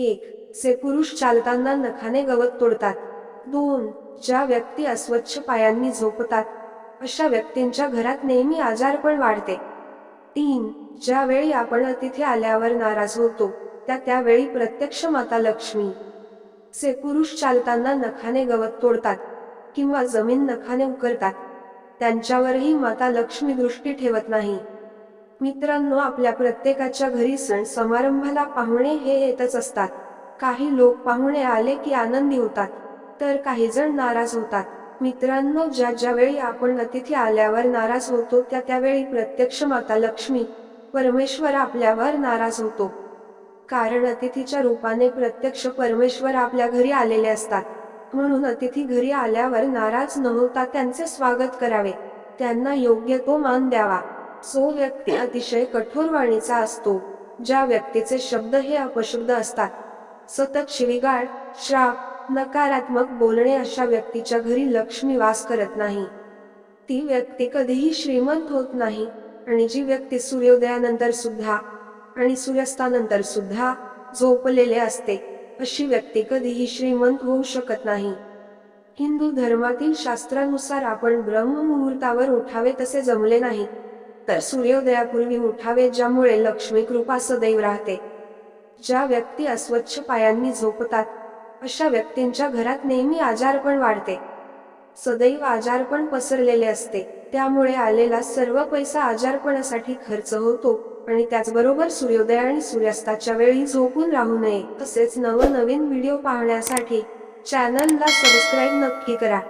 एक से पुरुष चालताना नखाने गवत तोडतात. दोन ज्या व्यक्ती अस्वच्छ पायांनी झोपतात अशा व्यक्तींच्या घरात नेहमी आजारपण वाढते. तीन ज्यावेळी आपण अतिथी आल्यावर नाराज होतो त्या त्यावेळी प्रत्यक्ष माता लक्ष्मी. से पुरुष चालताना नखाने गवत तोडतात किंवा जमीन नखाने उकरतात. त्यांच्यावरही माता लक्ष्मी दृष्टी ठेवत नाही. मित्रांनो आपल्या प्रत्येकाच्या घरी सण समारंभाला पाहुणे हे येतच असतात. काही लोक पाहुणे आले की आनंदी होतात तर काही जण नाराज होतात. मित्रांनो ज्या ज्यावेळी आपण अतिथी आल्यावर नाराज होतो त्या त्यावेळी प्रत्यक्ष माता लक्ष्मी परमेश्वर आपल्यावर नाराज होतो. कारण अतिथीच्या रूपाने प्रत्यक्ष परमेश्वर आपल्या घरी आलेले असतात. म्हणून अतिथी घरी आल्यावर नाराज न होता त्यांचे स्वागत करावे. त्यांना योग्य तो मान द्यावा. जो व्यक्ती अतिशय कठोर वाणीचा असतो ज्या व्यक्तीचे शब्द हे अपशुद्ध असतात. सतत शिवीगाळ श्राप नकारात्मक बोलणे अशा व्यक्तीच्या घरी लक्ष्मी वास करत नाही. ती व्यक्ती कधीही श्रीमंत होत नाही आणि जी व्यक्ती सूर्योदयानंतर सुद्धा आणि सूर्यास्तानंतर सुद्धा झोपलेले असते अशी व्यक्ती कधीही श्रीमंत होऊ शकत नाही. हिंदू धर्मातील शास्त्रानुसार आपण ब्रह्ममुहूर्तावर उठावे तसे जमले नाही. तर सूर्योदयापूर्वी उठावे ज्यामुळे लक्ष्मी कृपा सदैव राहते. ज्या व्यक्ती अस्वच्छ पायांनी झोपतात अशा व्यक्तींच्या घरात नेहमी आजारपण वाढते. सदैव आजारपण पसरलेले असते त्यामुळे आलेला सर्व पैसा आजारपणासाठी खर्च होतो आणि त्याचबरोबर सूर्योदय आणि सूर्यास्ताच्या वेळी झोपून राहू नये तसेच नवनवीन व्हिडिओ पाहण्यासाठी चॅनलला सबस्क्राईब नक्की करा.